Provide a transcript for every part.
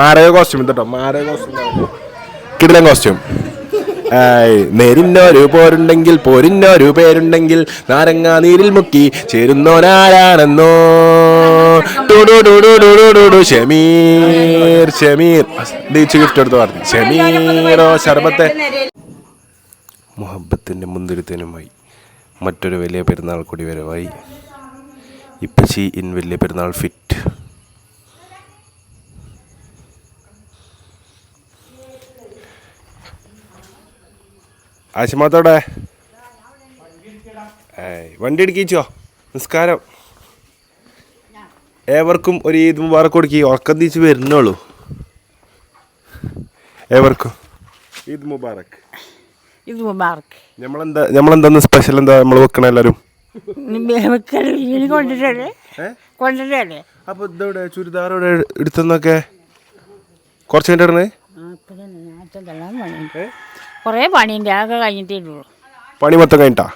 മാരക കോസ്റ്റ്യൂം കേട്ടോ മാരക കോസ്റ്റ്യൂം കിടിലൻ കോസ്റ്റ്യൂം നേരിന്നൊരു പോരുണ്ടെങ്കിൽ പോരിന്നൊരു പേരുണ്ടെങ്കിൽ നാരങ്ങ നീരിൽ മുക്കി ചേരുന്നോനാരാണെന്നോ? ഷമീർ ഷമീർ. ഡീച്ച് ഗിഫ്റ്റ് എടുത്ത് പറഞ്ഞു. ഷമീറോ ശർബത്തെ മുഹബത്തിന്റെ മുന്തിരിത്തനുമായി മറ്റൊരു വലിയ പെരുന്നാൾ കൂടി വരവായി. ഇപ്പച്ചി ഇൻ വലിയ പെരുന്നാൾ ഫിറ്റ് ആശമാത്തോടെ. വണ്ടി എടുക്കിച്ചോ? നിസ്കാരം. ഏവർക്കും ഒരു ഈദ് മുബാറക്ക് കൊടുക്കി ഉറക്കം തിരിച്ച് വരുന്നുള്ളൂ. ഏവർക്കും ഈദ് മുബാറക്ക് ഈദ് മുബാറക്ക് നമ്മളെന്താ നമ്മളെന്താ സ്പെഷ്യൽ എന്താ നമ്മൾ വെക്കണ എല്ലാവരും അപ്പൊ ഇതെവിടെ ചുരിദാർ ഇവിടെ എടുത്തെന്നൊക്കെ? കുറച്ച് കഴിഞ്ഞിട്ട് ഇടണേ കുറേ പണിയുണ്ട്. അതൊക്കെ കഴിഞ്ഞിട്ടേ ഉള്ളൂ. പണി മൊത്തം കഴിഞ്ഞിട്ടാ?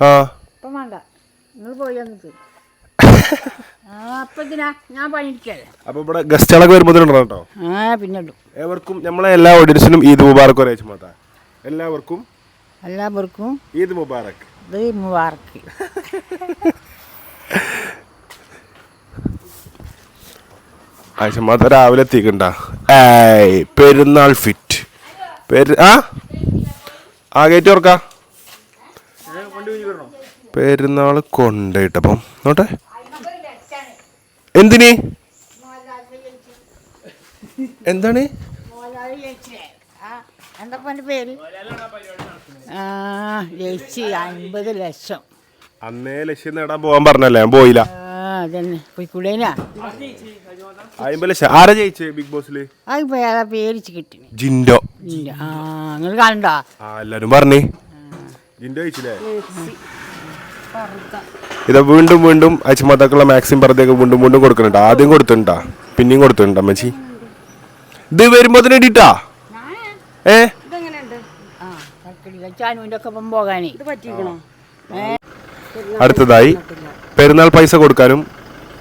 ആ. ഇപ്പം വേണ്ട. നിങ്ങൾ പോയി വന്നിട്ട്. ആ അപ്പം ഇതിനാ ഞാൻ പണിയിരിക്കല്ലേ അപ്പൊ ഇവിടെ ഗസ്റ്റുകളൊക്കെ വരുമ്പോഴത്തേനും കേട്ടോ ആ പിന്നെ ഉള്ളൂ. ഏവർക്കും നമ്മളെ എല്ലാ ഓഡിയൻസിനും ഈദ് മുബാറക്ക് ഒരേ മാതാ എല്ലാവർക്കും എല്ലാവർക്കും ഈദ് മുബാറക്ക് ഇത് മുബാർക്ക് ആഴ്ചമാത്ത രാവിലെ എത്തിക്കണ്ട. ഏയ് പെരുന്നാൾ ഫിറ്റ് പെരു ആ? ആ ഗേറ്റ് ഓർക്ക. പെരുന്നാൾ കൊണ്ടേട്ടപ്പം നോട്ടെ. എന്തിന്? എന്താണ്? എന്താ എന്റെ പേര് ആ ജയിച്ച് അൻപത് ലക്ഷം. അന്നേ ലക്ഷ്യം നേടാൻ പോകാൻ പറഞ്ഞല്ലേ? ഞാൻ പോയില്ല. അതന്നെ. പോയിക്കൂടേനാ അമ്പത് ലക്ഷം ആരാ ജയിച്ചേ ബിഗ് ബോസിൽ? അത് പേരാ പേരിച്ച് കിട്ടി ജിൻഡോ. ഇല്ല ആ നിങ്ങൾ കാണണ്ടോ? ആ എല്ലാരും പറഞ്ഞേ. ജിൻഡോ ജയിച്ചില്ലേ? ഇത് വീണ്ടും വീണ്ടും അച്ഛമാതാക്കളെ മാക്സിം പറഞ്ഞൊക്കെ വീണ്ടും വീണ്ടും കൊടുക്കുന്നുണ്ട്. ആദ്യം കൊടുത്തിട്ടുണ്ടാ? പിന്നെയും കൊടുത്തിട്ടുണ്ട് അമ്മച്ചി? ഇത് വരുമ്പോ ഇടിട്ടാ ഏ? അടുത്തതായി. പെരുന്നാൾ പൈസ കൊടുക്കാനും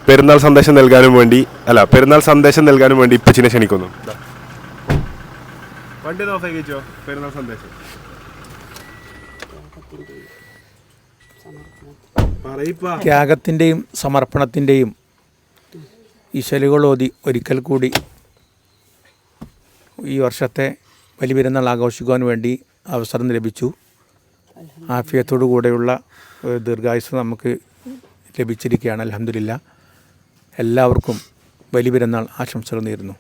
പെരുന്നാൾ സന്ദേശം നൽകാനും വേണ്ടി അല്ല പെരുന്നാൾ സന്ദേശം നൽകാനും വേണ്ടി ഇപ്പച്ചിനെ ക്ഷണിക്കുന്നു. ത്യാഗത്തിന്റെയും സമർപ്പണത്തിന്റെയും ഇശലുകളോതി ഒരിക്കൽ കൂടി ഈ വർഷത്തെ വലിയ പെരുന്നാൾ ആഘോഷിക്കുവാൻ വേണ്ടി അവസരം ലഭിച്ചു. ആഫിയത്തോടു കൂടെയുള്ള ദീർഘായുസ് നമുക്ക് ലഭിച്ചിരിക്കുകയാണ്. അലഹമില്ല എല്ലാവർക്കും വലിയ പെരുന്നാൾ ആശംസകൾ നേരുന്നു.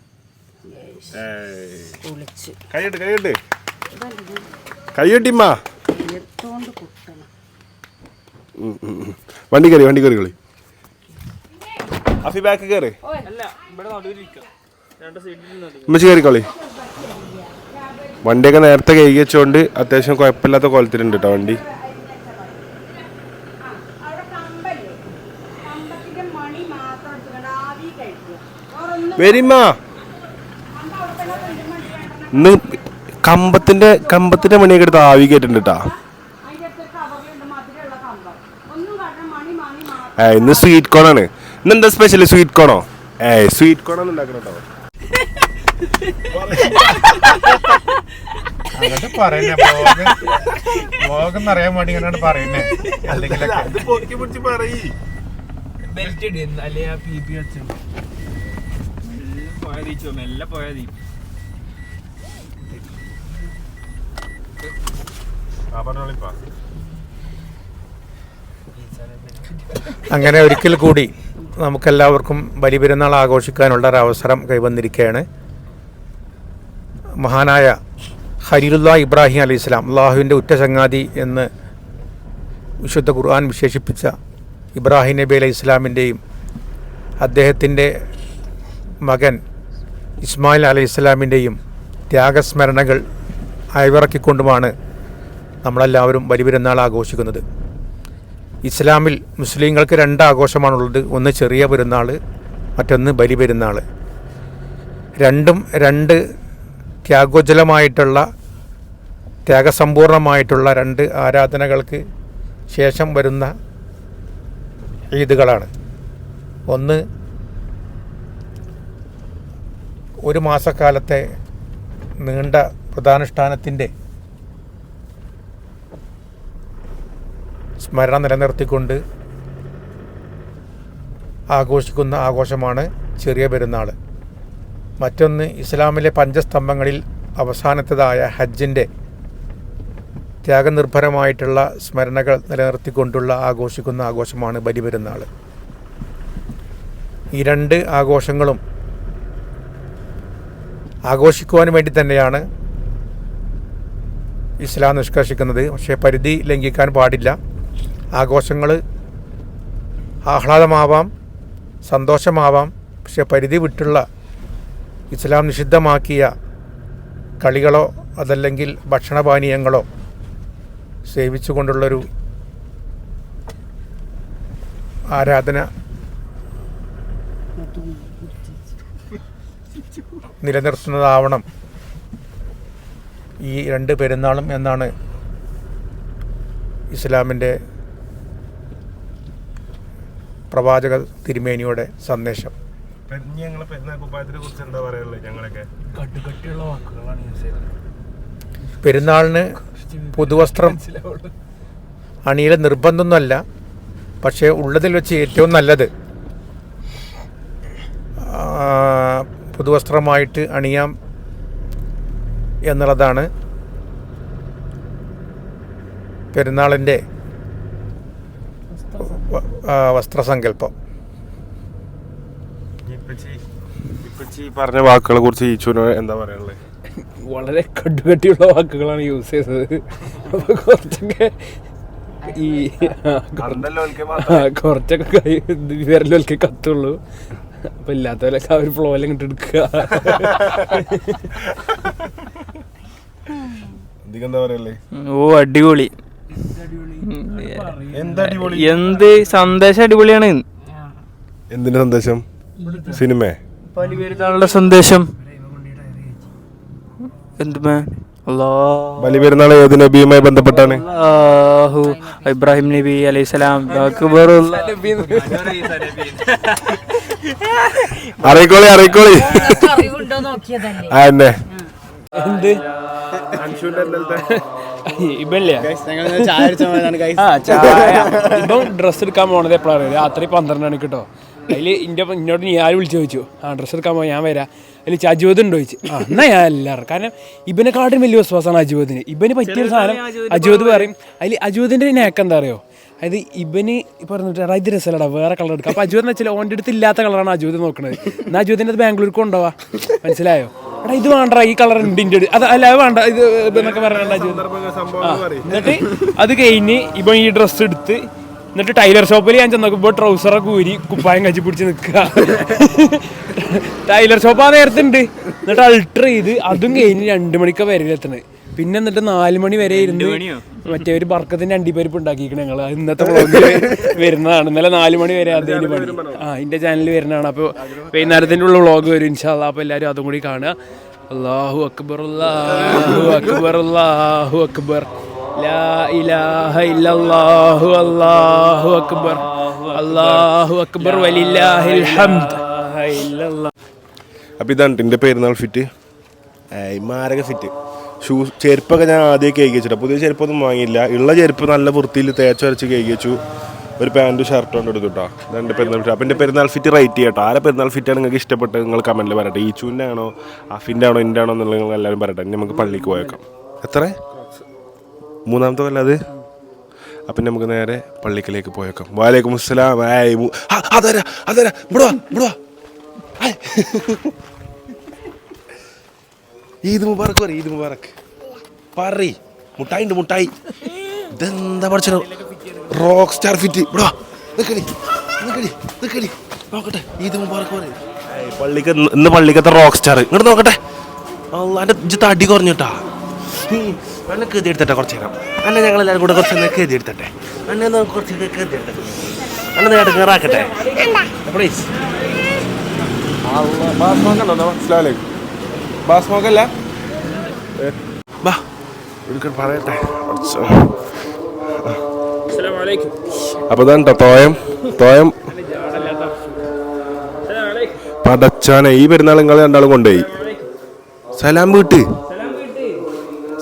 കൈയിട്ട് കൈയിട്ട് കൈയ്യട്ടിമ്മ വണ്ടി കയറി വണ്ടി കയറി കളി അഫി ബാക്ക് കയറി. ഉമ്മച്ചി കയറി കളി. വണ്ടിയൊക്കെ നേരത്തെ കഴുകി വെച്ചുകൊണ്ട് അത്യാവശ്യം കുഴപ്പമില്ലാത്ത കോലത്തിലുണ്ട് കേട്ടോ വണ്ടി. വരിമ്മ. ഇന്ന് കമ്പത്തിന്റെ കമ്പത്തിന്റെ മണിയൊക്കെ എടുത്ത് ആവി കേട്ടിട്ടുണ്ട് കേട്ടാ ഏ ഇന്ന് സ്വീറ്റ് കോൺ ആണ്. ഇന്ന് എന്താ സ്പെഷ്യൽ സ്വീറ്റ് കോണോ ഏ സ്വീറ്റ് കോൺ ആണ് ഉണ്ടാക്കണോ അങ്ങോട്ട് പറയുന്നേ വേണ്ടി ഇങ്ങനെ പറയുന്നേ. അല്ലെങ്കിൽ ബെൽറ്റ് ഇടുന്നു അല്ലെ ആ പി പി വെച്ചു പോയാതി മെല്ലെ പോയാതി അങ്ങനെ ഒരിക്കൽ കൂടി നമുക്കെല്ലാവർക്കും ബലി പെരുന്നാൾ ആഘോഷിക്കാനുള്ള ഒരു അവസരം കൈവന്നിരിക്കുകയാണ്. മഹാനായ ഹരീറുല്ലാ ഇബ്രാഹിം അലി ഇസ്ലാം അള്ളാഹുവിന്റെ ഉറ്റ ചങ്ങാതി എന്ന് വിശുദ്ധ ഖുർആൻ വിശേഷിപ്പിച്ച ഇബ്രാഹിം നബി അലൈഹി ഇസ്ലാമിന്റെയും അദ്ദേഹത്തിന്റെ മകൻ ഇസ്മായിൽ അലൈഹി ഇസ്ലാമിന്റെയും ത്യാഗസ്മരണകൾ അയവിറക്കിക്കൊണ്ടുമാണ് നമ്മളെല്ലാവരും ബലിപെരുന്നാൾ ആഘോഷിക്കുന്നത്. ഇസ്ലാമിൽ മുസ്ലിങ്ങൾക്ക് രണ്ട് ആഘോഷമാണുള്ളത് ഒന്ന് ചെറിയ പെരുന്നാൾ മറ്റൊന്ന് ബലിപെരുന്നാൾ രണ്ടും രണ്ട് ത്യാഗോജ്വലമായിട്ടുള്ള ത്യാഗസമ്പൂർണമായിട്ടുള്ള രണ്ട് ആരാധനകൾക്ക് ശേഷം വരുന്ന ഈദുകളാണ്. ഒന്ന് ഒരു മാസക്കാലത്തെ നീണ്ട പ്രധാനുഷ്ഠാനത്തിന്റെ സ്മരണ നിലനിർത്തിക്കൊണ്ട് ആഘോഷിക്കുന്ന ആഘോഷമാണ് ചെറിയ പെരുന്നാൾ. മറ്റൊന്ന് ഇസ്ലാമിലെ പഞ്ചസ്തംഭങ്ങളിൽ അവസാനത്തേതായ ഹജ്ജിന്റെ ത്യാഗനിർഭരമായിട്ടുള്ള സ്മരണകൾ നിലനിർത്തിക്കൊണ്ടുള്ള ആഘോഷിക്കുന്ന ആഘോഷമാണ് ബലിപെരുന്നാൾ. ഈ രണ്ട് ആഘോഷങ്ങളും ആഘോഷിക്കുവാൻ വേണ്ടി തന്നെയാണ് ഇസ്ലാം നിഷ്കർഷിക്കുന്നത്. പക്ഷേ പരിധി ലംഘിക്കാൻ പാടില്ല. ആഘോഷങ്ങൾ ആഹ്ലാദമാവാം സന്തോഷമാവാം. പക്ഷെ പരിധി വിട്ടുള്ള ഇസ്ലാം നിഷിദ്ധമാക്കിയ കളികളോ അതല്ലെങ്കിൽ ഭക്ഷണപാനീയങ്ങളോ സേവിച്ചുകൊണ്ടുള്ളൊരു ആരാധന നിലനിർത്തുന്നതാവണം. ഈ രണ്ട് പെരുന്നാളും എന്നാണ് ഇസ്ലാമിന്റെ പ്രവാചക തിരുമേനിയുടെ സന്ദേശം. ഞങ്ങളെ പെരുന്നാൾ കുപ്പായത്തിനെ കുറിച്ച് എന്താ പറയാനുള്ളത് ഞങ്ങളൊക്കെ? കട്ടുകട്ടിയുള്ള വാക്കുകളാണ് പെരുന്നാളിന് പുതുവസ്ത്രം അണിയിൽ നിർബന്ധമൊന്നുമല്ല പക്ഷേ ഉള്ളതിൽ വെച്ച് ഏറ്റവും നല്ലത് ആ, പുതുവസ്ത്രമായിട്ട് അണിയാം എന്നുള്ളതാണ് പെരുന്നാളിന്റെ വസ്ത്രസങ്കല്പം. പറഞ്ഞ വാക്കുകളെ കുറിച്ച് എന്താ പറയാനുള്ളത് വളരെ കട്ടുകട്ടിയുള്ള വാക്കുകളാണ് യൂസ് ചെയ്തത്. അപ്പൊ കുറച്ചൊക്കെ ഈ കുറച്ചൊക്കെ വിരലൊക്കെ കത്തുള്ളൂ. അപ്പൊ ഇല്ലാത്തവരൊക്കെ ആ ഒരു ഫ്ലോയിൽ ഇങ്ങോട്ട് എടുക്കുക. അധികം എന്താ പറയല്ലേ? ഓ അടിപൊളി. എന്താ അടിപൊളി? എന്ത് സന്ദേശം അടിപൊളിയാണ്. എന്തിന്റെ സന്ദേശം? സിനിമ? സന്ദേശം. എന്തുമേ ബലിപെരുന്നാൾ ഏത് നബിയുമായി ബന്ധപ്പെട്ടാണ്? അല്ലാഹു ഇബ്രാഹിം നബി അലൈഹിസ്സലാം അക്ബറുള്ള അറിയിക്കോളി അറിയിക്കോളി. അറിവുണ്ടോ നോക്കിയതല്ലേ ആ എന്നെ. എന്ത്? ഇബല്ലേ? ആ ചായ. ഇപ്പം ഡ്രസ്സ് എടുക്കാൻ പോണത് എപ്പോഴാണ് രാത്രി പന്ത്രണ്ട് മണിക്ക് കേട്ടോ അതിൽ ഇന്റെ ഇന്നോട് ഞാൻ വിളിച്ചു ചോദിച്ചു? ആ ഡ്രസ്സ് എടുക്കാൻ പോകാൻ ഞാൻ വരാം. അതിൽ അജുവത് ഉണ്ടോ ചോദിച്ചു. ആ എന്നാ ഞാൻ എല്ലാവരും കാരണം ഇവനെക്കാട്ടും വലിയ വിശ്വാസമാണ് അജുവതിന് ഇബന് പറ്റിയൊരു സാധനം അജുവത് പറയും. അതിൽ അജുവതിന്റെ നേക്കം എന്താ അറിയോ? അതായത് ഇവന് പറഞ്ഞിട്ട് എടാ ഇത് രസമല്ലടാ വേറെ കളർ എടുക്കാം. അപ്പൊ അജുവെന്ന് വെച്ചാൽ ഓന്റെ അടുത്ത് ഇല്ലാത്ത കളറാണ് അജുവത് നോക്കുന്നത് എന്നാൽ അജുവതിന്റെ അത് ബാംഗ്ലൂർക്ക് കൊണ്ടുപോവാ. മനസ്സിലായോ? എടാ ഇത് വേണ്ട ഈ കളർ ഉണ്ട് ഇന്റെ അത് അല്ല വേണ്ട ഇത് എന്നൊക്കെ പറയണ്ട അജുവത് എന്നിട്ട് അത് കഴിഞ്ഞ് ഇവൻ ഈ ഡ്രസ്സ് എടുത്ത് എന്നിട്ട് ടൈലർ ഷോപ്പിൽ ഞാൻ ചെന്നപ്പോൾ ട്രൗസറൊക്കെ ഊരി കുപ്പായം കച്ചി പിടിച്ച് നിൽക്കുക. ടൈലർ ഷോപ്പ് ആ നേരത്തെ ഉണ്ട്. എന്നിട്ട് അൾട്ടർ ചെയ്ത് അതും കഴിഞ്ഞ് രണ്ട് മണിക്ക് വരെ എത്തണത്. പിന്നെ എന്നിട്ട് നാല് മണി വരെ ഇരുന്ന് മറ്റേ ഒരു ബർക്കത്തിന്റെ അണ്ടിപ്പരിപ്പ് ഉണ്ടാക്കിയിരിക്കണ ഞങ്ങൾ ഇന്നത്തെ വ്ളോഗിൽ വരുന്നതാണ്. ഇന്നലെ നാല് മണി വരെ അതിന് പണി. ആ എന്റെ ചാനലിൽ വരുന്നതാണ്. അപ്പോൾ വൈകുന്നേരത്തിന്റെ ഉള്ള വ്ളോഗ് വരും ഇൻഷാല്ല അപ്പോൾ എല്ലാവരും അതും കൂടി കാണുക. അള്ളാഹു അക്ബർ അള്ളാഹു അക്ബർ അള്ളാഹു അക്ബർ. ലാ ഇലാഹ ഇല്ലല്ലാഹു അല്ലാഹു അക്ബർ. അല്ലാഹു അക്ബർ വലില്ലാഹിൽ ഹംദ്. അപ്പൊ ഇതാണ് എന്റെ പെരുന്നാൾ ഫിറ്റ്. മാരക ഫിറ്റ്. ഷൂ ചെരുപ്പൊക്കെ ഞാൻ ആദ്യം കേക്ക് വെച്ചിട്ട് പുതിയ ചെരുപ്പൊന്നും വാങ്ങിയില്ല. ഉള്ള ചെരുപ്പ് നല്ല വൃത്തിയിൽ തേച്ച് വരച്ച് കേക്ക് വെച്ചു. ഒരു പാന്റും ഷർട്ടും കൊണ്ട് എടുത്തുട്ടോ രണ്ട് പെരുന്നാൾ ഫിറ്റ്. അപ്പം എന്റെ പെരുന്നാൾ ഫിറ്റ് റൈറ്റ് ചെയ്യട്ടോ ആരെ പെരുന്നാൾ ഫിറ്റാണ് നിങ്ങൾക്ക് ഇഷ്ടപ്പെട്ടത് നിങ്ങൾ കമന്റിൽ പറയട്ടെ. ഈച്ചുവിന്റെ ആണോ അഫിന്റെ ആണോ എന്റെ ആണോ എന്നുള്ളത് നിങ്ങൾ എല്ലാവരും പറയട്ടെ. നമുക്ക് പള്ളിക്ക് പോയേക്കാം. എത്ര? മൂന്നാമത്തെ കൊല്ലം അത് അപ്പം നമുക്ക് നേരെ പള്ളിക്കലേക്ക് പോയേക്കാം. വാലേക്കും അസ്സലാം. ആയി അതരാ അതരാ. ഇവിടെ വാ ഇവിടെ വാ. ഈദ് മുബാറക്ക് പറ ഈദ് മുബാറക്ക് പറയ്. മുട്ടായി ഉണ്ട് മുട്ടായി. ഇതെന്താ പഠിച്ചോ റോക്ക് സ്റ്റാർ ഫിറ്റ്. ഇവിടെ വാ. നിക്കടി നിക്കടി നിക്കടി. നോക്കട്ടെ ഈദ് മുബാറക്ക് പറയും. പള്ളിക്ക് ഇന്ന് പള്ളിക്കത്തെ റോക്ക് സ്റ്റാർ. ഇങ്ങോട്ട് നോക്കട്ടെ. അള്ളാന്റെ ഇജ്ജ് തടി കുറഞ്ഞിട്ടാ. അന്നെ കെതി എടുത്തട്ടെ കുറച്ച് നേരം അന്നെ ഞങ്ങൾ എല്ലാവരും കൂടെ കുറച്ച് നേരം കെതി എടുത്തട്ടെ അന്നെ ഒന്ന് കുറച്ച് കെതി എടുത്തട്ടെ അന്നെ നേരം കയറാക്കട്ടെ പ്ലീസ് ബാസ്മോക്കല്ല പറയട്ടെ. അപ്പൊ തോയം. തോയം. പടച്ചാനെ ഈ പെരുന്നാൾ നിങ്ങൾ രണ്ടാളും കൊണ്ടുപോയി. സലാം വീട്ട്.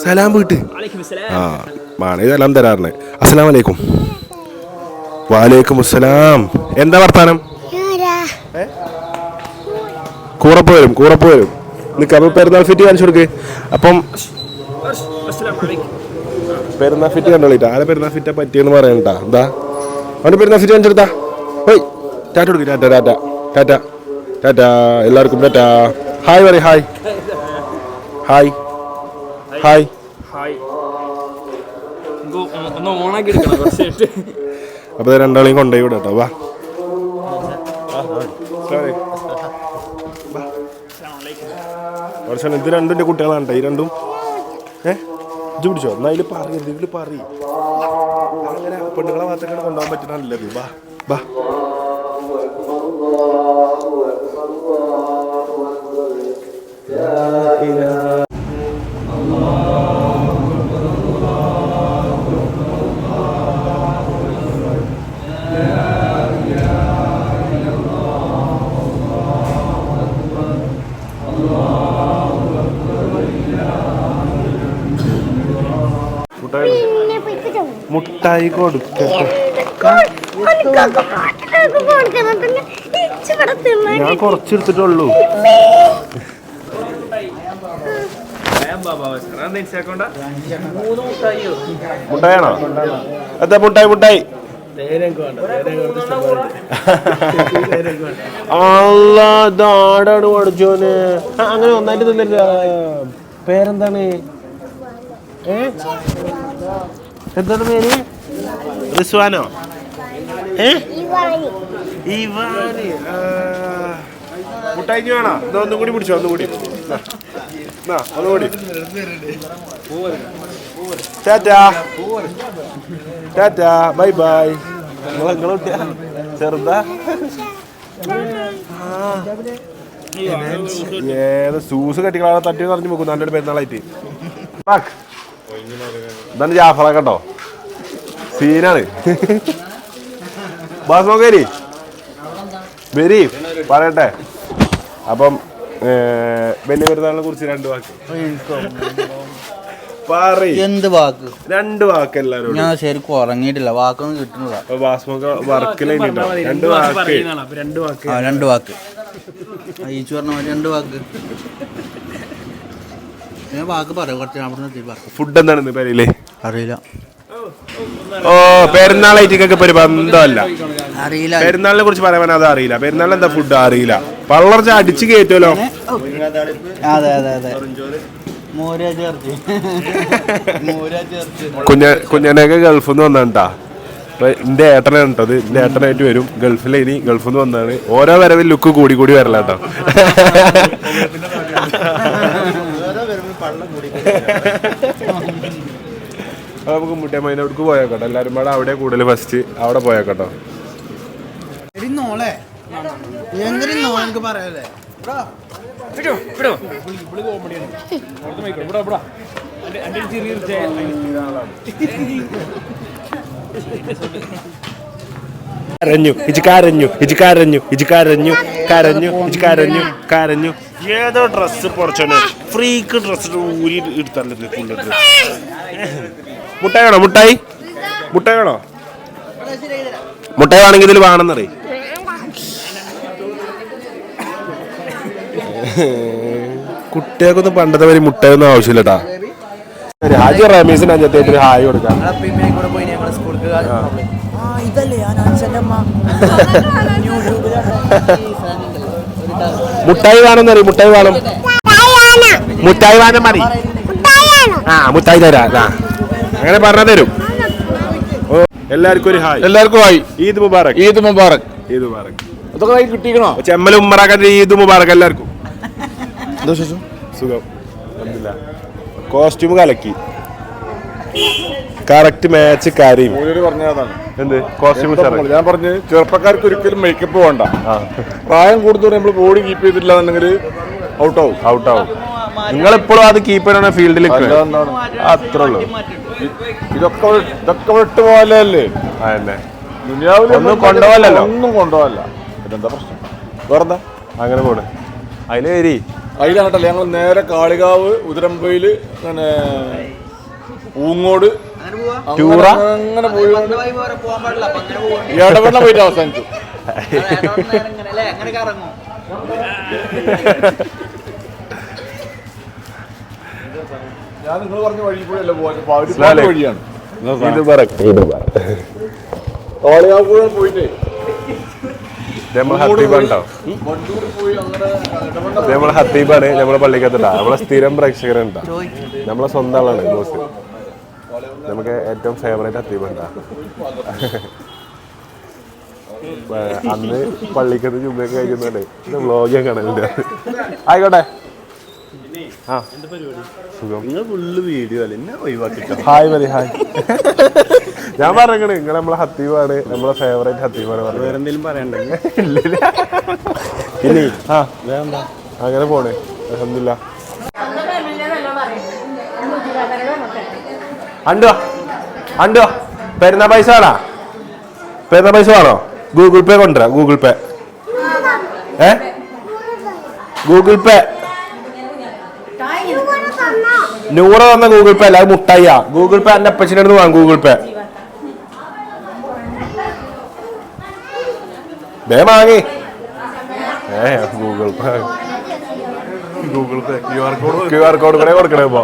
സലാം വീട്ട്. ആ മാണി സലാം തരാറുണ്ട് അസ്സലാം വലൈക്കും വാലേക്കും അസ്സലാം എന്താ വർത്താനം? കൂറപ്പ് വരും കൂറപ്പ് വരും. നിൽക്കാം അപ്പൊ പെരുന്നാൾ ഫിറ്റ് കാണിച്ചു കൊടുക്ക്. അപ്പം പെരുന്നാൾ ഫിറ്റ് കണ്ടോളിട്ടാ. ആരെ പെരുന്നാൾ ഫിറ്റാ പറ്റിയെന്ന് പറയണ്ടാ എന്താ? അവന്റെ പെരുന്നാൾ ഫിറ്റ് കാണിച്ചെടുത്താ ഹോയ് ടാറ്റ കൊടുക്ക് ടാറ്റ ടാറ്റ ടാറ്റ. ടാറ്റ. എല്ലാവർക്കും ടാറ്റ. ഹായ് പറയും ഹായ്. ഹായ്. ഹായ് ഒന്ന് ഓണാക്കി എടുക്കണം കുറച്ചായിട്ട്. അപ്പൊ ഇത് രണ്ടാളെയും കൊണ്ടുപോയി വിടാം കേട്ടോ വാ വർഷം ഇത് രണ്ടും എന്റെ കുട്ടികളാണ് ട്ടോ, ഈ രണ്ടും. ഏ? ഇത് പിടിച്ചോ? എന്നാ ഇതിൽ പറയും ഇതിൽ പറയും അങ്ങനെ പെണ്ണുങ്ങളെ മാത്രമേ കൊണ്ടുപോകാൻ പറ്റുന്ന നല്ലത് വാ വാ. മുട്ടായി മുട്ടായി കൊടുക്കട്ടെ ഞാൻ കുറച്ചെടുത്തിട്ടുള്ളൂ. മുട്ടായാണോ അതെ മുട്ടായി മുട്ടായി? ആടാണ് പഠിച്ചോന് അങ്ങനെ ഒന്നായിട്ട് തന്നില്ല പേരെന്താണ്? ഏ? എന്താണ് പേര്? റിസ്വാനോ? ഏ? ഇവാനി. മുട്ടായി വേണോ? എന്നാ ഒന്നും കൂടി പിടിച്ചോ ഒന്നും കൂടി. എന്നാ, എന്നാ, ഒന്നും കൂടി. ടാറ്റാ. Tata bye bye. നിങ്ങളെ നിങ്ങളെ ചെറുതാ. ഏത് സൂസ് കെട്ടിക്കളാണ് തട്ടി നിറഞ്ഞു പോകും നല്ലൊരു പെരുന്നാളായിട്ട്. ഇതാണ് ജാഫറ കേട്ടോ. സീനാണ്. ബാസ് നോക്കേരി വരി പറയട്ടെ. അപ്പം വലിയ പെരുന്നാളിനെ കുറിച്ച് രണ്ട് വാക്ക്. എന്ത് വാക്ക്? രണ്ട് വാക്ക് എല്ലാരും ഞാൻ ശരിക്കും ഉറങ്ങിയിട്ടില്ല. വാക്കൊന്നും കിട്ടുന്നില്ല. ബാസ്മൊക്കെ വർക്കിലുണ്ടോ രണ്ട് വാക്ക്. രണ്ട് വാക്ക്. രണ്ട് വാക്ക്. ആ, ഈച്ചു പറഞ്ഞ രണ്ട് വാക്ക്. ഞാൻ വാക്ക് പറയാം. കുറച്ച് അവിടെ നിന്ന് പറ ഫുഡ് എന്താണ് പേരില്ലേ അറിയില്ല. ഓ പെരുന്നാളായിട്ടൊക്കെ ഒരു ബന്ധമല്ല. അറിയില്ല. പെരുന്നാളിനെ കുറിച്ച് പറയാൻ അത് അറിയില്ല. പെരുന്നാൾ എന്താ ഫുഡ് അറിയില്ല. പള്ളർച്ച അടിച്ച് കയറ്റുമല്ലോ അതെ അതെ അതെ. കുഞ്ഞ കുഞ്ഞനൊക്കെ ഗൾഫിൽ നിന്ന് വന്നാണ് അപ്പൊ എന്റെ ഏട്ടനാണ് കേട്ടത് എന്റെ ഏട്ടനായിട്ട് വരും. ഗൾഫിലെ ഇനി ഗൾഫിൽ നിന്ന് വന്നാണ്. ഓരോ വരവിൽ ലുക്ക് കൂടി കൂടി വരല കേട്ടോ അപ്പൊ നമുക്ക് മുട്ടിയമ്മേനോടക്ക് പോയേക്കട്ടോ. എല്ലാരും പാടെ അവിടെ കൂടുതൽ ഫസ്റ്റ് അവിടെ പോയേക്കട്ടോ. കരഞ്ഞു ഇജ് കരഞ്ഞു ഇജ് കരഞ്ഞു ഇജ് കരഞ്ഞു കരഞ്ഞു ഇജ് കരഞ്ഞു കരഞ്ഞു. ഏതോ ഡ്രസ്സ് പൊറച്ചോനെ. ഫ്രീക്ക് ഡ്രസ്സ് ഊരി എടുത്തല്ലേ കൊണ്ടിട്ട് മുട്ടായി വേണോ മുട്ടായി മുട്ടായി? വേണോ മുട്ടായി വേണമെങ്കിൽ ഇതിൽ വേണമെന്നറിയ. കുട്ടികൾക്കൊന്നും പണ്ടത്തെ വരെ മുട്ടയൊന്നും ആവശ്യമില്ലട്ടാ. ഹാജി റമീസിന് അഞ്ചത്തേക്ക് ഹായ് കൊടുക്കാം. ഇതല്ലേ ഞാൻ അമ്മ. മുട്ടായി വേണമെന്നറിയ മുട്ടായി വേണം. മുട്ടായി വേണം മതി. ആ മുട്ടായി തരാം ആ. അങ്ങനെ പറഞ്ഞു തരും. എല്ലാവർക്കും ഒരു ഹായ്. എല്ലാവർക്കും ഹായ്. ഈദ് മുബാറക്. ഈദ് മുബാറക്. ഈദ് മുബാറക്. അതൊക്കെ കിട്ടിക്കണോ? ചെമ്മൽ ഉമ്മറാക്കാൻ ഈദ് മുബാറക് എല്ലാവർക്കും. സുഖം. കോസ്റ്റ്യൂം കലക്കി. കറക്റ്റ് മാച്ച് കാര്യം. എന്ത്? കോസ്റ്റ്യൂം ഞാൻ പറഞ്ഞ് ചെറുപ്പക്കാർക്ക് ഒരിക്കലും മേക്കപ്പ് വേണ്ട. പ്രായം കൂടുതൽ നമ്മൾ ബോഡി കീപ്പ് ചെയ്തില്ല എന്നുണ്ടെങ്കിൽ ഔട്ട് ആവും. ഔട്ട് ആവും. നിങ്ങൾ എപ്പോഴും അത് കീപ്പ് ചെയ്യണ ഫീൽഡിൽ അത്ര ഉള്ളൂ. ഇതൊക്കെ ഇതൊക്കെ വിട്ട് പോലല്ലേ അതന്നെ. ദുനിയാവിൽ ഒന്നും കൊണ്ടുപോകല്ലോ ഒന്നും കൊണ്ടുപോകല്ല എന്താ പ്രശ്നം? വേറെന്താ? അങ്ങനെ പോണ്. അതിലേരി അതിലാണല്ലോ ഞങ്ങൾ നേരെ കാളികാവ് ഉദരമ്പയിൽ പിന്നെ പൂങ്ങോട്. അങ്ങനെ പോവാ? ടൂറാ? അങ്ങനെ പോയി ഇടപെടണ പോയിട്ട് അവസാനിച്ചു. ഞാൻ നിങ്ങൾ പറഞ്ഞ വഴി. വഴിയാണ്. പോയിട്ടേ. നമ്മൾ ഇടവെണ്ണ നമ്മളെ ഹത്തീബാണ് നമ്മളെ സ്ഥിരം പ്രേക്ഷകരുണ്ടാ. നമ്മളെ സ്വന്തം ആളാണ് ബോസ് നമുക്ക് ഏറ്റവും ഫേവറേറ്റ് ഹത്തീബുണ്ടാ അന്ന് പള്ളിക്കത്ത് ചുമ്മയൊക്കെ കഴിക്കുന്നുണ്ട് വ്ലോഗ് വ്ളോഗ് ഞാൻ കാണലുണ്ട്. ആയിക്കോട്ടെ. ഹായ് മതി ഹായ്. ഞാൻ പറഞ്ഞേ നിങ്ങൾ നമ്മളെ ഹത്തീപാണ് നമ്മളെ ഫേവറേറ്റ് ഹത്തീപാണ് പറഞ്ഞത് അങ്ങനെ പോണേ. അലഹമില്ല അണ്ടോ? അണ്ടോ? പെരുന്നാ പൈസ വേണോ? പെരുന്നാ പൈസ വേണോ? ഗൂഗിൾ പേ കൊണ്ടുവരാം ഗൂഗിൾ പേ ഏ? ഗൂഗിൾ പേ നൂറ് തന്ന ഗൂഗിൾ പേ അല്ല അത് മുട്ടായിയാ. ഗൂഗിൾ പേ എന്റെ അപ്പച്ചിന്റെ അടുത്ത് വാങ്ങും ഗൂഗിൾ പേ ബേ വാങ്ങി. ഏ Google Pay Google Pay QR R code Q R code കൂടെ കൊടുക്കണേ ഇപ്പോ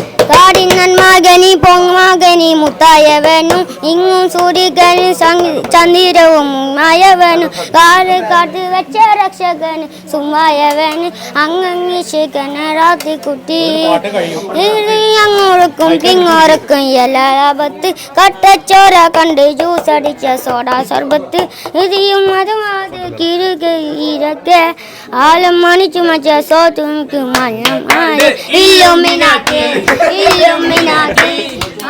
കാടിനൻ മകനി പൊങ്ങമകനി മുത്തായവനും ഇങ്ങും സൂര്യകനു ചന്ദ്രവും മുങ്ങായവനും കാട് കാട്ട് വെച്ച രക്ഷകന് സുമായവന് അങ്ങങ്ങിശകന രാത്രി കുട്ടി അങ്ങോടക്കും കിങ്ങോർക്കും എല്ലാപത്ത് കട്ടച്ചോര കണ്ട് ജ്യൂസ് അടിച്ച സോഡ സർബത്ത്. ഇതിയും അതുമാത് കിരുകയിരക്കെ ആലം മണിച്ചു മച്ച സോത്തും ആൽ ഇല്ലുമിനാക്കി ഇല്ലുമിനാക്കി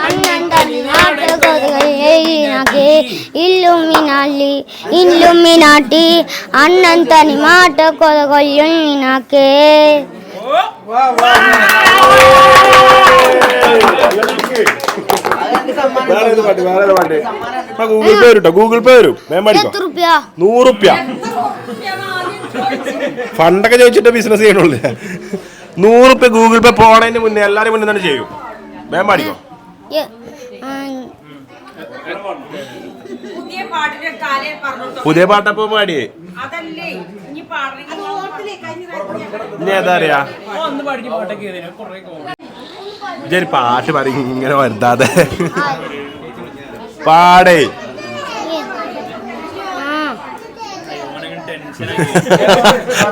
അണ്ണൻ തമിഴ്നാട്ട് കൊതുകി ഇല്ലുമിനാലി ഇല്ലുമിനാട്ടി അണ്ണൻ തനിമാട്ട് കൊതുകൊല്ലുമിനാക്കേ വേറെ പാട്ട് വേറെ പാട്ട്. ആ ഗൂഗിൾ പേ വരും ഗൂഗിൾ പേ വരും. ഞാൻ പഠിക്കോ. നൂറുപ്യ ഫണ്ടൊക്കെ ചോദിച്ചിട്ട് ബിസിനസ് ചെയ്യണുള്ളൂ നൂറുപ്യ ഗൂഗിൾ പേ പോണതിന് മുന്നേ എല്ലാരും മുന്നേ തന്നെ ചെയ്യും. വേം പാടിക്കോ. പുതിയ പാട്ടപ്പോ പാടിയേ ഇനി ഏതാ അറിയാ? ഇതൊരു പാട്ട് പാടി ഇങ്ങനെ വരുത്താതെ. പാടേ.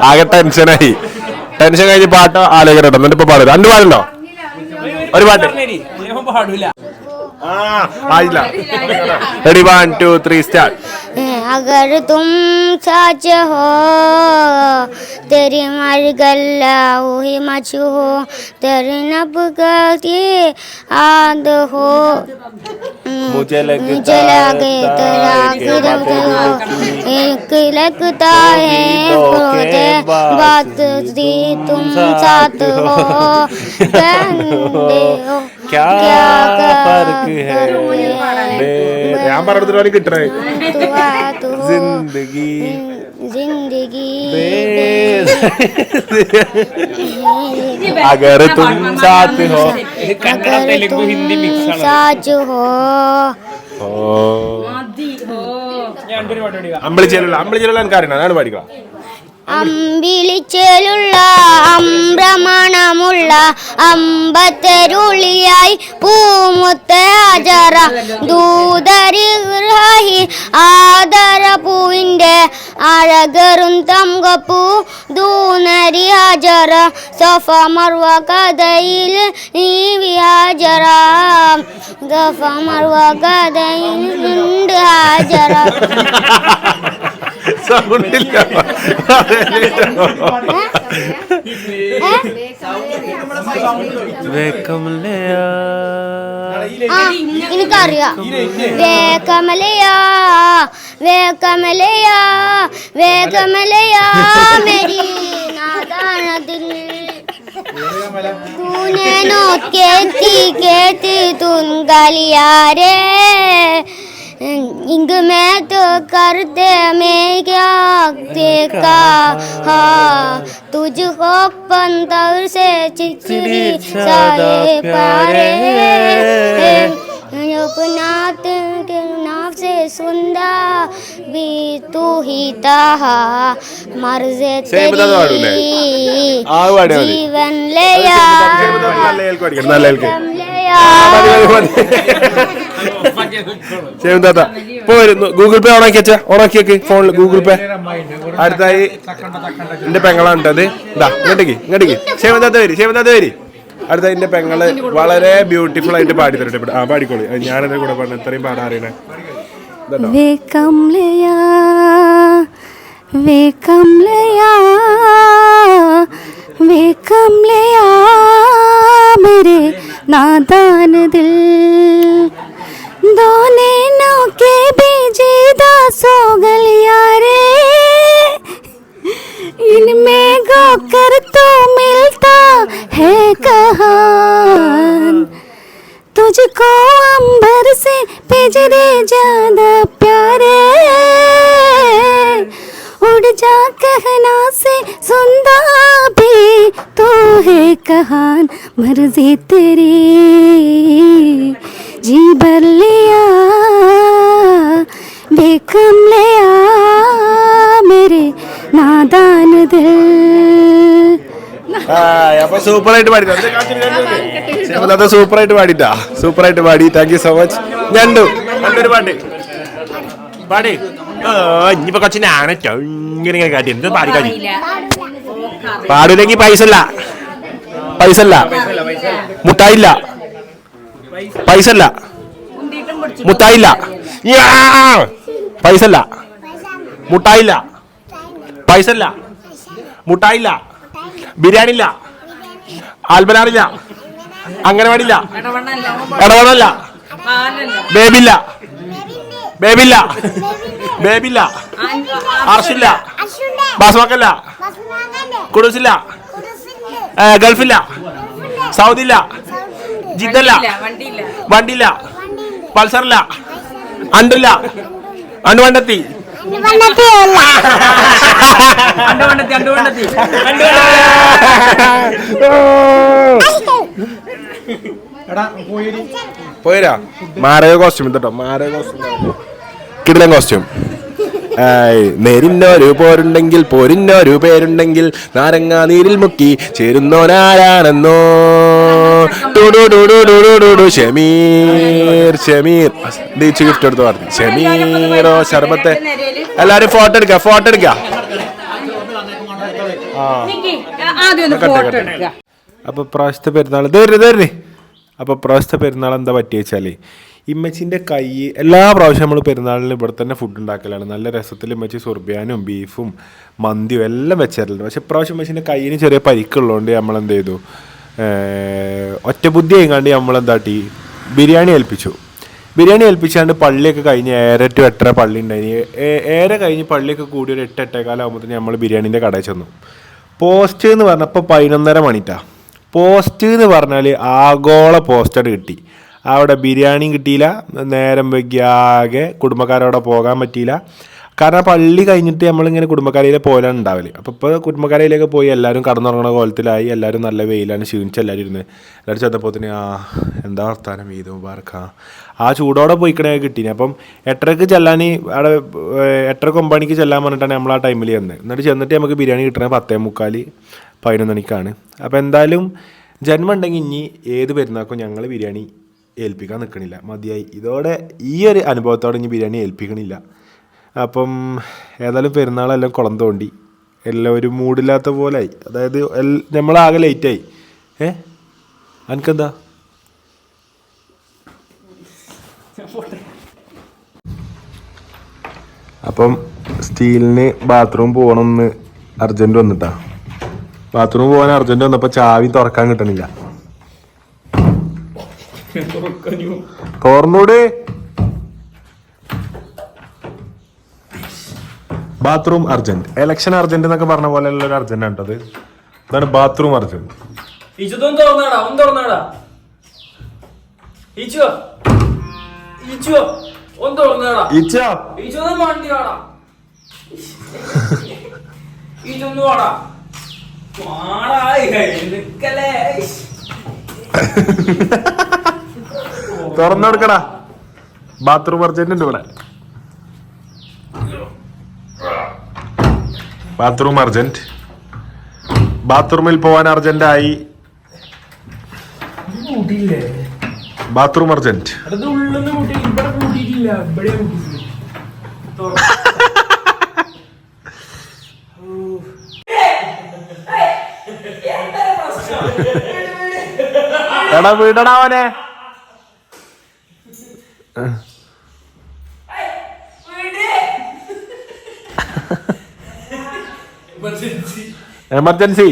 ആകെ ടെൻഷനായി. ടെൻഷൻ കഴിഞ്ഞ് പാട്ട് ആലോചന എന്നിട്ട് ഇപ്പൊ പാടും. രണ്ട് പാടുണ്ടോ? ഒരു പാട്ട്. പാടൂല ready one two three start अगर तुम सच हो तेरी मारी गल्ला ही हो तेरी नब की आद हो मुझे लगे तेरा एक लगता है रोते बात दी तुम साथ हो हो ഞാൻ പറഞ്ഞിട്ട് പോലെ കിട്ടണേ दुआ तो हो जिंदगी जिंदगी अगर तुम साथ हो കന്നഡ अगर തെലുങ്കു ഹിന്ദി മിക്സ് तुम ആണ് साथ हो ഞാൻ രണ്ടൊരു പാട്ട് പാടി അമ്പളിച്ചേലുള്ള അമ്പളിച്ചേലുള്ള എനിക്ക് അറിയണം അതാണ് പഠിക്കണം അമ്പിളിച്ചേലുള്ള അമ്പ്രമണമുള്ള അമ്പത്തരുളിയായി പൂമുത്ത അജറ ദൂതരിഹി ആദര പൂവിന്റെ അഴകറും തങ്കപ്പൂ ദൂനരി ഹജറ സഫ മർവ കഥയിൽ നീ വിഹാജറ ഗഫ മർവ കഥയിൽ ഉണ്ട് ഹാജറ സൗണ്ട് ഇല്ല. എനിക്കറിയാം. വേക്കമലയാ. വേക്കമലയാ. വേക്കമലയാ. മെരി നാദാണതിൽ തൂനെ നോക്കേത്തി കേത്തി തുൻകലിയാരേ इंग में तो करते में क्या देखा? तुझ तुझको पंदर से चिचड़ी सारे प्यारे के नाम से सुंदा भी तू ही ताहा। मर्जे तेरी जीवन ले या जीवन ले या നല്ല കേൾക്ക് പഠിക്കണം നല്ല കേൾക്ക് ले आ ചെയ്യുന്ന ഇപ്പൊ വരുന്നു ഗൂഗിൾ പേ ഓണാക്കി വെച്ചാ ഓണാക്കി വെക്ക് ഫോണിൽ ഗൂഗിൾ പേ അടുത്തായി എന്റെ പെങ്ങളാണ് അത് ഇതാ ഇങ്ങോട്ടേക്ക് ഇങ്ങോട്ടേക്ക് ശേവന്താത്ത വരി ശേവന്താത്ത വരി അടുത്ത എന്റെ പെങ്ങള് വളരെ ബ്യൂട്ടിഫുൾ ആയിട്ട് പാടി തരട്ടെ ഇവിടെ. ആ പാടിക്കോളി അത് ഞാനെന്താ കൂടെ പാടുന്നത് ഇത്രയും പാടാൻ അറിയണേ ഇതാട്ടോ. वे कमलया वे कमलया वे कमलया मेरे नादान दिल दो नैनों के रे इनमें गोकर तो मिलता है कहाँ तुझको अंबर से पिजरे ज़्यादा प्यारे। उड़ जा कहना से सुनदा भी तू है कहान, मर्ज़ी तेरी। जी भर लिया बेकम लिया मेरे नादान दिल ആ, അപ്പൊ സൂപ്പർ ആയിട്ട് പാടി ശേവന്താത്ത സൂപ്പർ ആയിട്ട് പാടിട്ടാ സൂപ്പർ ആയിട്ട് പാടി താങ്ക് യു സോ മച്ച് ഞണ്ടു ഞണ്ടൊരു പാട്ട് പാടി ഓ ഇനിയിപ്പോ കൊച്ചിനെ ആനച്ചോ ഇങ്ങനെ ഇങ്ങനെ കാട്ടി എന്ത് പാടി കാട്ടി പാടില്ലെങ്കിൽ പൈസ അല്ല പൈസ അല്ല മുട്ടായില്ല പൈസ അല്ല മുട്ടായില്ല! പൈസ അല്ല മുട്ടായില്ല പൈസ അല്ല മുട്ടായില്ല ബിരിയാണി ഇല്ല. ആൽബനാറില്ല അംഗനവാടിയില്ല ഇടവണല്ല ബേബില്ല ബേബില്ല ബേബില്ല അർഷില്ല ബാസ്മാക്കല്ല കുടുസില്ല ഗൾഫില്ല സൗദിയില്ല ജിദ്ദല്ല. വണ്ടിയില്ല വണ്ടിയില്ല. പൾസറില്ല. അണ്ടില്ല. അണ്ടുവണ്ടെത്തി. പോയരാ. മാരക കോസ്റ്റ്യൂം കേട്ടോ മാരക കോസ്റ്റ്യൂം കിടിലൻ കോസ്റ്റ്യൂം നേരിന്നൊരു പോരുണ്ടെങ്കിൽ പോരിന്നൊരു പേരുണ്ടെങ്കിൽ നാരങ്ങ നീരിൽ മുക്കി ചേരുന്നോനാരാണെന്നോ? ഷമീർ ഷമീർ. ദീച്ചു ഗിഫ്റ്റ് എടുത്ത് പറഞ്ഞു. ഷമീറോ ശർബത്തെ എല്ലാരും ഫോട്ടോ എടുക്ക ഫോട്ടോ എടുക്ക. അപ്പൊ പ്രാവശ്യത്തെ പെരുന്നാൾ ഇതേറി ഇതേറി അപ്പോൾ പ്രാവശ്യത്തെ പെരുന്നാൾ എന്താ പറ്റിയ ഇമ്മച്ചിന്റെ കൈ എല്ലാ പ്രാവശ്യം നമ്മൾ പെരുന്നാളിന് ഇവിടെ തന്നെ ഫുഡ് ഉണ്ടാക്കലാണ്. നല്ല രസത്തിൽ ഇമ്മച്ചി സുർബിയാനും ബീഫും മന്തിയും എല്ലാം വെച്ചാറുണ്ട് പക്ഷെ ഇപ്രാവശ്യം ഇമ്മച്ചിന്റെ കൈയിന് ചെറിയ പരിക്കുള്ളതുകൊണ്ട് നമ്മൾ എന്ത് ചെയ്തു? ഒറ്റബുദ്ധി ഒറ്റ നമ്മളെന്താട്ടി? ബിരിയാണി ഏൽപ്പിച്ചു. ബിരിയാണി ഏൽപ്പിച്ചാണ്ട് പള്ളിയൊക്കെ കഴിഞ്ഞ് ഏറെ ടു എട്ടര പള്ളി ഉണ്ടായി. ഏറെ കഴിഞ്ഞ് പള്ളിയൊക്കെ കൂടി ഒരു എട്ട് എട്ടേക്കാലം ആകുമ്പോഴത്തേന് നമ്മൾ ബിരിയാണീന്റെ കടയിൽ ചെന്നു. പോസ്റ്റ് എന്ന് പറഞ്ഞപ്പോൾ പതിനൊന്നര മണിട്ടാ. പോസ്റ്റ് എന്ന് പറഞ്ഞാൽ ആഗോള പോസ്റ്റർ കിട്ടി. അവിടെ ബിരിയാണിയും കിട്ടിയില്ല. നേരം വൈകി ആകെ കുടുംബക്കാരോടെ പോകാൻ പറ്റിയില്ല. കാരണം പള്ളി കഴിഞ്ഞിട്ട് നമ്മളിങ്ങനെ കുടുംബക്കാരയിലെ പോലാണ് ഉണ്ടാവൽ. അപ്പോൾ ഇപ്പോൾ കുടുംബക്കാരയിലേക്ക് പോയി എല്ലാവരും കടന്നുറങ്ങുന്ന കോലത്തിലായി. എല്ലാവരും നല്ല വെയിലാണ്. ക്ഷീണിച്ച് എല്ലാവരും ഇരുന്ന്. എല്ലാവരും ചെന്നപ്പോൾ തന്നെ ആ എന്താ വർത്താനം? ഈദ് മുബാറക്ക ആ ചൂടോടെ പോയിക്കണേ കിട്ടീനി. അപ്പം എട്ടരക്ക് ചെല്ലാൻ അവിടെ എട്ടരക്ക് ഒമ്പണിക്ക് ചെല്ലാൻ പറഞ്ഞിട്ടാണ് നമ്മൾ ആ ടൈമിൽ വന്നത് എന്നിട്ട് ചെന്നിട്ട് നമുക്ക് ബിരിയാണി കിട്ടണേ പത്തേ മുക്കാൽ പതിനൊന്ന് മണിക്കാണ്. അപ്പോൾ എന്തായാലും ജന്മം ഉണ്ടെങ്കിൽ ഇനി ഏത് പെരുന്നാക്കും ഞങ്ങൾ ബിരിയാണി ഏൽപ്പിക്കാൻ നിൽക്കണില്ല. മതിയായി. ഇതോടെ ഈ ഒരു അനുഭവത്തോടെ ഇനി ബിരിയാണി ഏൽപ്പിക്കണില്ല. അപ്പം ഏതായാലും പെരുന്നാളെല്ലാം കുളം തോണ്ടി. എല്ലാം ഒരു മൂടില്ലാത്ത പോലായി. അതായത് എൽ- നമ്മളാകെ ലേറ്റായി. ഏ? അനക്കെന്താ? അപ്പം സ്റ്റീലിന് ബാത്റൂം പോകണമെന്ന് അർജന്റ് വന്നിട്ടാ. ബാത്റൂം പോകാൻ അർജന്റ് വന്നപ്പോൾ ചാവി തുറക്കാൻ കിട്ടണില്ല. തുറന്നൂടെ ബാത്റൂം അർജന്റ്. എലക്ഷൻ അർജന്റ് എന്നൊക്കെ പറഞ്ഞ പോലെ ഉള്ള ഒരു അർജന്റ് ആണ് അത് ഇതാണ് ബാത്റൂം അർജന്റ്. തുറന്നാടാ ഒന്നും തുറന്നാടാ. തുറന്നേടാ. വാടാ. തുറന്നു കൊടുക്കടാ ബാത്റൂം അർജന്റ് ഉണ്ട് ഇവിടെ. ബാത്റൂം അർജന്റ് ബാത്റൂമിൽ പോവാൻ അർജന്റ് ആയി. ബാത്റൂം അർജന്റ് എടാ വീടടാ അവനെ. എമർജൻസി.